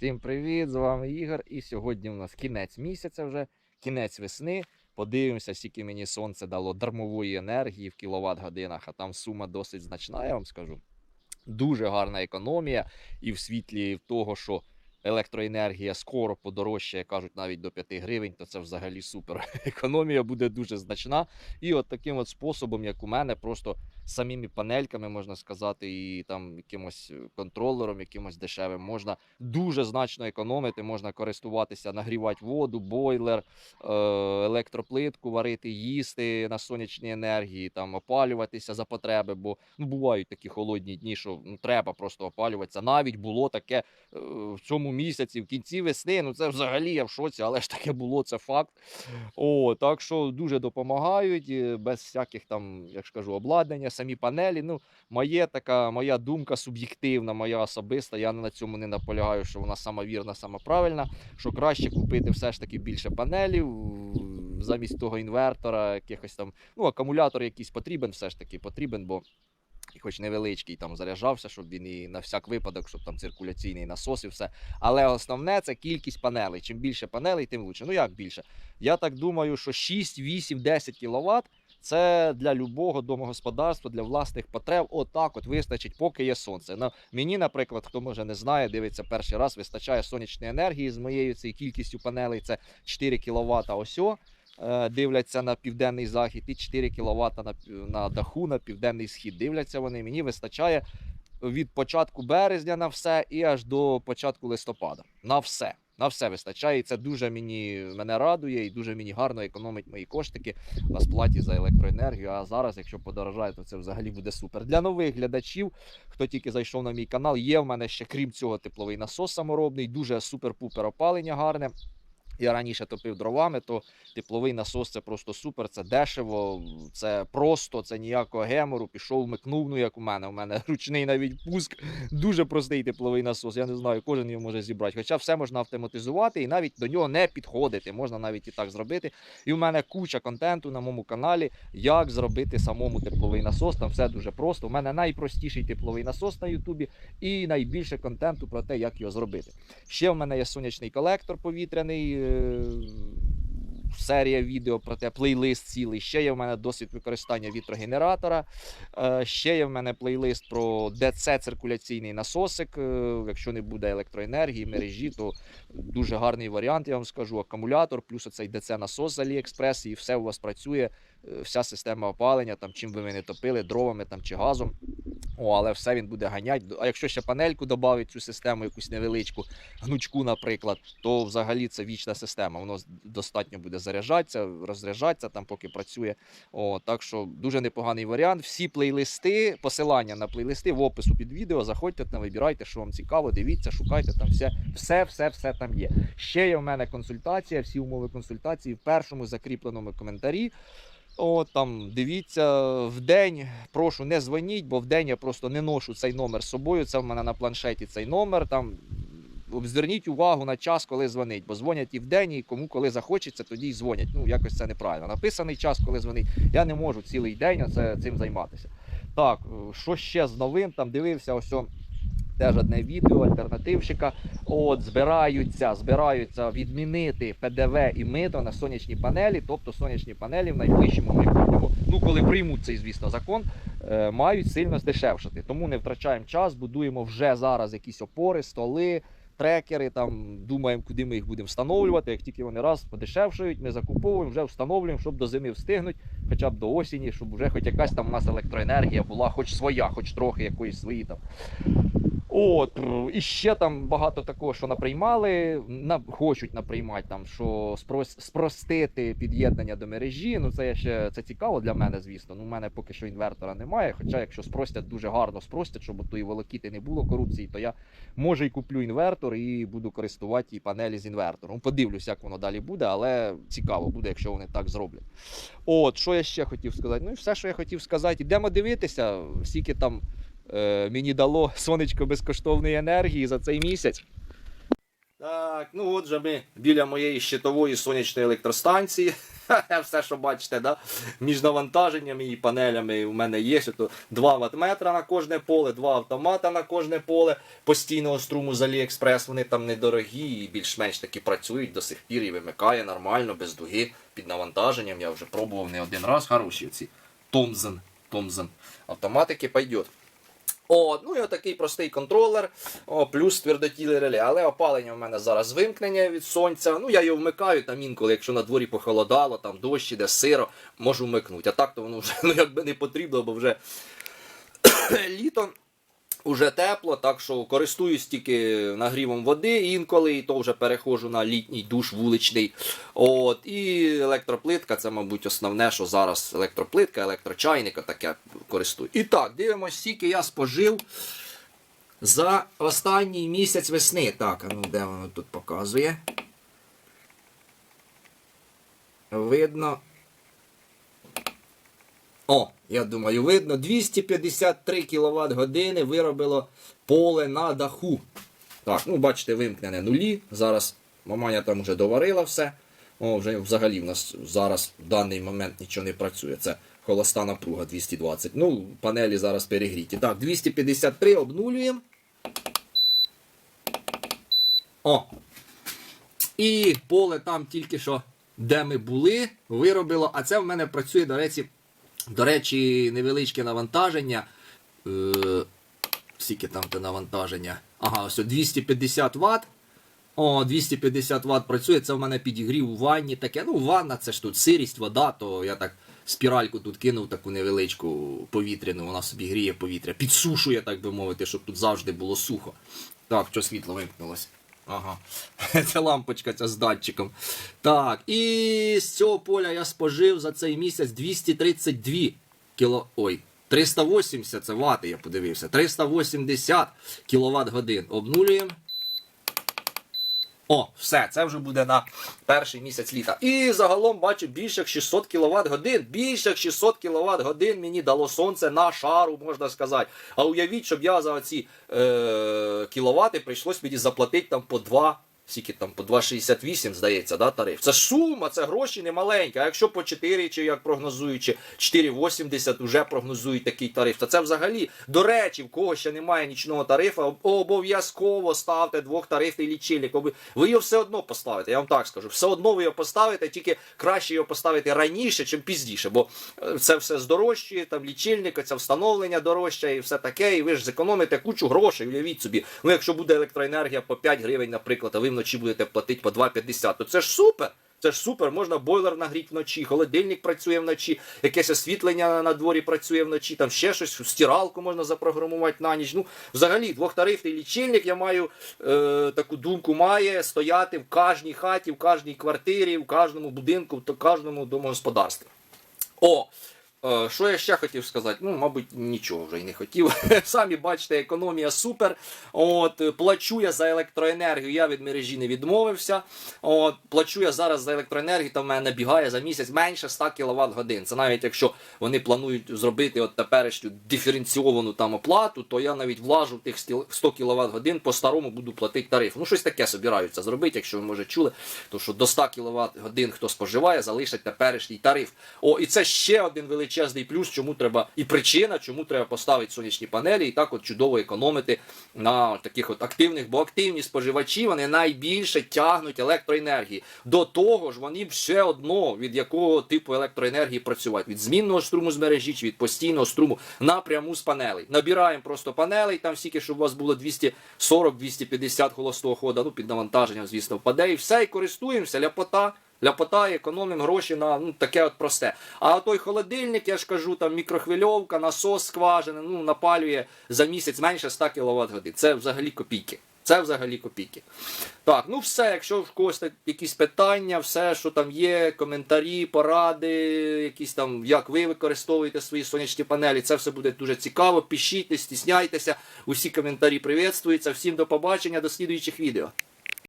Всім привіт! З вами Ігор. І сьогодні у нас кінець місяця вже, кінець весни. Подивимося, скільки мені сонце дало дармової енергії в кіловат годинах, а там сума досить значна, я вам скажу. Дуже гарна економія, і в світлі того, що електроенергія скоро подорожчає, кажуть, навіть до 5 гривень, то це взагалі супер. Економія буде дуже значна. І от таким от способом, як у мене, просто самими панельками, можна сказати, і там якимось контролером, якимось дешевим, можна дуже значно економити, можна користуватися, нагрівати воду, бойлер, е, електроплитку, варити, їсти на сонячній енергії, там опалюватися за потреби, бо ну, бувають такі холодні дні, що ну, треба просто опалюватися. Навіть було таке е, в цьому місяці, в кінці весни. Ну це взагалі я в шоці, але ж таке було, це факт. О, так що дуже допомагають без всяких там, як ж кажу, обладнання, самі панелі. Ну, моє така, моя думка суб'єктивна, моя особиста. Я на цьому не наполягаю, що вона сама вірна, сама правильна. Що краще купити все ж таки більше панелів замість того інвертора, якихось там. Ну, акумулятор якийсь потрібен, все ж таки потрібен, бо. І хоч невеличкий там заряджався, щоб він і на всяк випадок, щоб там циркуляційний насос і все. Але основне це кількість панелей. Чим більше панелей, тим лучше. Ну як більше? Я так думаю, що 6, 8, 10 кВт це для любого домогосподарства, для власних потреб. Отак от вистачить, поки є сонце. Ну, мені, наприклад, хто може не знає, дивиться перший раз, вистачає сонячної енергії з моєю цією кількістю панелей. Це 4 кВт осьо. Е, Дивляться на південний захід і 4 кВт на, на даху на південний схід. Дивляться вони. Мені вистачає від початку березня на все і аж до початку листопада. На все. На все вистачає. І це дуже мені мене радує і дуже мені гарно економить мої коштики на сплаті за електроенергію. А зараз, якщо подорожає, то це взагалі буде супер. Для нових глядачів, хто тільки зайшов на мій канал, є в мене ще крім цього тепловий насос саморобний, дуже супер-пупер опалення гарне. Я раніше топив дровами, то тепловий насос це просто супер, це дешево, це просто, це ніякого гемору. Пішов, вмикнув, ну як у мене. У мене ручний навіть пуск. Дуже простий тепловий насос. Я не знаю, кожен його може зібрати. Хоча все можна автоматизувати і навіть до нього не підходити. Можна навіть і так зробити. І в мене куча контенту на моєму каналі, як зробити самому тепловий насос. Там все дуже просто. У мене найпростіший тепловий насос на Ютубі і найбільше контенту про те, як його зробити. Ще в мене є сонячний колектор повітряний. Серія відео про те, плейлист цілий. Ще є в мене досвід використання вітрогенератора. Е, Ще є в мене плейлист про ДЦ циркуляційний насосик. Е, Якщо не буде електроенергії, мережі, то дуже гарний варіант, я вам скажу. Акумулятор, плюс оцей ДЦ насос з Aliexpress, і все у вас працює. Вся система опалення, там чим би ви не топили, дровами там чи газом. О, але все він буде ганяти. А якщо ще панельку додати цю систему, якусь невеличку, гнучку, наприклад, то взагалі це вічна система. Воно достатньо буде заряджатися, розряджатися там, поки працює. О, так що дуже непоганий варіант. Всі плейлисти, посилання на плейлисти в опису під відео. Заходьте там, вибирайте, що вам цікаво, дивіться, шукайте там все, все, все, все там є. Ще є в мене консультація, всі умови консультації в першому закріпленому коментарі. О, там дивіться в день. Прошу, не дзвоніть, бо в день я просто не ношу цей номер з собою. Це в мене на планшеті цей номер. Там зверніть увагу на час, коли дзвонить, бо дзвонять і в день, і кому коли захочеться, тоді й дзвонять. Ну якось це неправильно. Написаний час, коли дзвонить. Я не можу цілий день цим займатися. Так, що ще з новин? Там дивився ось. Теж одне відео альтернативщика. От збираються, збираються відмінити ПДВ і мито на сонячні панелі, тобто сонячні панелі в найближчому майбутньому, ну коли приймуть цей, звісно, закон, е, мають сильно здешевшати. Тому не втрачаємо час, будуємо вже зараз якісь опори, столи, трекери. Там думаємо, куди ми їх будемо встановлювати. Як тільки вони раз подешевшують, ми закуповуємо, вже встановлюємо, щоб до зими встигнуть, хоча б до осені, щоб вже хоч якась там у нас електроенергія була, хоч своя, хоч трохи якоїсь свої там. От, і ще там багато такого, що наприймали, на, хочуть наприймати, там, що спрос, спростити під'єднання до мережі. Ну, це ще це цікаво для мене, звісно. Ну, у мене поки що інвертора немає. Хоча, якщо спростять, дуже гарно спростять, щоб тої волокіти не було корупції, то я може і куплю інвертор і буду користувати і панелі з інвертором. Подивлюсь, як воно далі буде, але цікаво буде, якщо вони так зроблять. От, що я ще хотів сказати? Ну і все, що я хотів сказати, ідемо дивитися, скільки там мені дало сонечко безкоштовної енергії за цей місяць. Так, ну отже, ми біля моєї щитової сонячної електростанції. все, що бачите, да? між навантаженнями і панелями у мене є. То 2 ватметра на кожне поле, 2 автомата на кожне поле постійного струму з Aliexpress. Вони там недорогі і більш-менш таки працюють до сих пір і вимикає нормально, без дуги, під навантаженням. Я вже пробував не один раз. Хороші ці Томзен. Томзен. Автоматики пойдет. О, ну і отакий простий контролер, о, плюс твердотілі реле. Але опалення в мене зараз вимкнення від сонця. Ну я його вмикаю там інколи, якщо на дворі похолодало, там дощ іде сиро, можу вмикнути. А так то воно вже ну, якби не потрібно, бо вже літо. Уже тепло, так що користуюсь тільки нагрівом води інколи, і то вже переходжу на літній душ вуличний. От, і електроплитка це, мабуть, основне, що зараз електроплитка, електрочайника таке користую. І так, дивимося, скільки я спожив за останній місяць весни. Так, а ну де воно тут показує? Видно. О, я думаю, видно, 253 кВт години виробило поле на даху. Так, ну бачите, вимкнене нулі. Зараз маманя там вже доварила все. О, вже взагалі в нас зараз в даний момент нічого не працює. Це холоста напруга 220. Ну, панелі зараз перегріті. Так, 253 обнулюємо. О! І поле там тільки що, де ми були, виробило. А це в мене працює, до речі, до речі, невеличке навантаження. Е, скільки там те навантаження? Ага, ось 250 Вт. О, 250 Вт працює. Це в мене підігрів у ванні. Таке. Ну, ванна це ж тут сирість, вода, то я так спіральку тут кинув таку невеличку повітряну, вона собі гріє повітря, підсушує, так би мовити, щоб тут завжди було сухо. Так, що світло вимкнулося. Ага. Це лампочка ця з датчиком. Так, і з цього поля я спожив за цей місяць 232 кіло. Ой, 380 це вати, я подивився. 380 кВт годин. Обнулюємо. О, все, це вже буде на перший місяць літа. І загалом бачу більше як 600 кВт годин. Більше як 600 кВт годин мені дало сонце на шару, можна сказати. А уявіть, щоб я за ці е, кіловати прийшлось мені заплатити там по 2. Скільки там по 2,68, здається, да, тариф. Це сума, це гроші не маленькі. А якщо по 4, чи як прогнозують, чи 4,80 вже прогнозують такий тариф, то це взагалі, до речі, в кого ще немає нічного тарифу, обов'язково ставте двохтарифний лічильник. Ви ви його все одно поставите, я вам так скажу. Все одно ви його поставите, тільки краще його поставити раніше, чим пізніше. Бо е, це все здорожчує, там лічильник, це встановлення дорожче і все таке. І ви ж зекономите кучу грошей. Уявіть собі. Ну, якщо буде електроенергія по 5 гривень, наприклад, а ви вночі будете платити по 2,50, то це ж супер. Це ж супер, можна бойлер нагріти вночі, холодильник працює вночі, якесь освітлення на дворі працює вночі, там ще щось, стиралку можна запрограмувати на ніч. Ну, взагалі, двохтарифний лічильник, я маю е, таку думку, має стояти в кожній хаті, в кожній квартирі, в кожному будинку, в кожному домогосподарстві. О! Е, Що я ще хотів сказати? Ну, мабуть, нічого вже й не хотів. Самі бачите, економія супер. От, е, плачу я за електроенергію, я від мережі не відмовився. От, плачу я зараз за електроенергію, там в мене набігає за місяць менше 100 кВт годин. Це навіть якщо вони планують зробити от теперішню диференційовану там оплату, то я навіть влажу тих 100 кВт годин, по-старому буду платити тариф. Ну, щось таке собираються зробити, якщо ви може чули, то що до 100 кВт годин хто споживає, залишать теперішній тариф. О, і це ще один величезний плюс, чому треба, і причина, чому треба поставити сонячні панелі і так от чудово економити на таких от активних, бо активні споживачі вони найбільше тягнуть електроенергії. До того ж, вони все одно від якого типу електроенергії працюють: від змінного струму з мережі чи від постійного струму напряму з панелей. Набираємо просто панелей, там стільки, щоб у вас було 240-250 холостого хода, ну під навантаженням, звісно, впаде, і все, і користуємося, ляпота. Ляпота, економимо гроші на ну, таке от просте. А той холодильник, я ж кажу, там мікрохвильовка, насос скважини, ну, напалює за місяць менше 100 кВт годин. Це взагалі копійки. Це взагалі копійки. Так, ну все, якщо в когось якісь питання, все, що там є, коментарі, поради, якісь там, як ви використовуєте свої сонячні панелі, це все буде дуже цікаво. Пишіть, стісняйтеся. Усі коментарі приветствуються. Всім до побачення, до слідуючих відео.